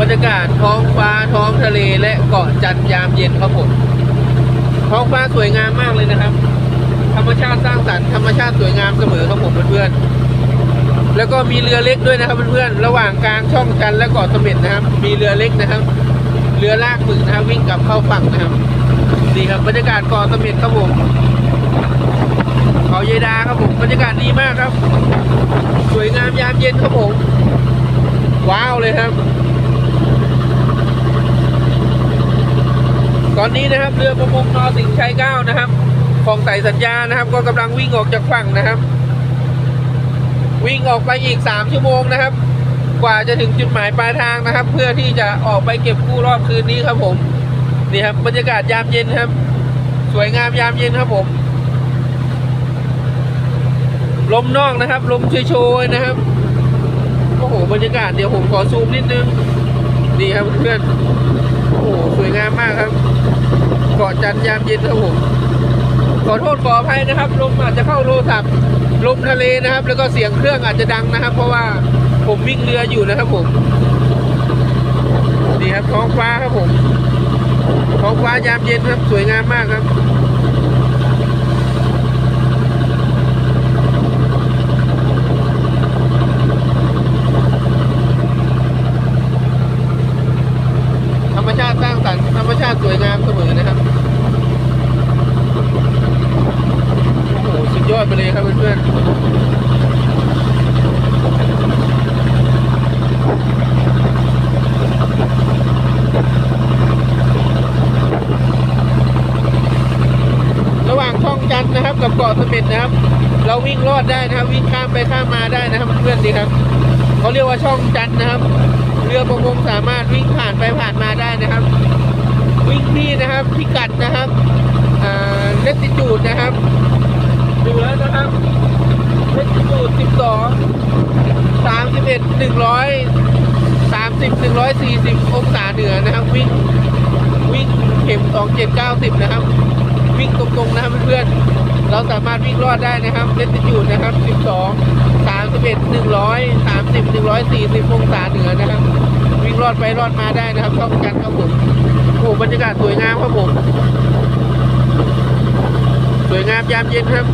บรรยากาศท้องฟ้าท้องทะเลและเกาะจันยามเย็นครับผมท้องฟ้าสวยงามมากเลยนะครับ ธรรมชาติสร้างสรรค์ธรรมชาติสวยงามเสมอครับผมเพื่อนๆแล้วก็มีเรือเล็กด้วยนะครับเพื่อนๆระหว่างกลางช่องจันและเกาะเสม็ดนะครับ มีเรือเล็กนะครับ เรือลากหมึกนะครับวิ่งกลับเข้าฝั่งนะครับดีครับบรรยากาศเกาะเสม็ดครับผมเขาเยดาครับผมบรรยากาศดีมากครับ สวยงามยามเย็นครับผมว้าวเลยครับ ตอนนี้นะครับเรือประมงนอสิงห์ชัยเก้านะครับของใส่สัญญานะครับ ก็กำลังวิ่งออกจากฝั่งนะครับ วิ่งออกไปอีกสามชั่วโมงนะครับ กว่าจะถึงจุดหมายปลายทางนะครับ เพื่อที่จะออกไปเก็บกู้รอบคืนนี้ครับผมนี่ครับบรรยากาศยามเย็นครับ สวยงามยามเย็นครับผมลมนอกนะครับ ลมโชยๆนะครับโอ้โหบรรยากาศเดี๋ยวผมขอซูมนิดนึงนี่ครับเพื่อนโอ้โหสวยงามมากครับ เกาะจันยามเย็นครับผมขอโทษขออภัยนะครับลมอาจจะเข้าโทรศัพท์ลมทะเลนะครับ แล้วก็เสียงเครื่องอาจจะดังนะครับ เพราะว่าผมวิ่งเรืออยู่นะครับผมนี่ครับท้องฟ้าครับผมท้องฟ้ายามเย็นครับสวยงามมากครับ ธรรมชาติสร้างสรรค์ธรรมชาติสวยงามเสมอนะครับ โอ้โหสุดยอดไปเลยครับเพื่อนๆระหว่างช่องจันทร์นะครับ กับ เกาะเสม็ดนะครับ เราวิ่งรอดได้นะครับ วิ่งข้ามไปข้ามมาได้นะครับเพื่อนดีครับเขาเรียกว่าช่องจันนะครับ เรือประมงสามารถวิ่งผ่านไปผ่านมาได้นะครับ วิ่งที่นะครับพิกัดนะครับอ่าเลติจูดนะครับดูแล้วนะครับเลติจูด 12 31 100 30 140 องศาเหนือนะครับ วิ่งวิ่งเข็ม 2790 นะครับ วิ่งตรงๆนะครับเพื่อนๆาสามารถวิ่งรอดได้นะครับเลติจูดนะครับ 12 31 100 30 140 องศาเหนือนะครับ วิ่งรอดไปรอดมาได้นะครับต้องกันครับผมโอ้โหบรรยากาศสวยงามครับผม สวยงามยามเย็นครับ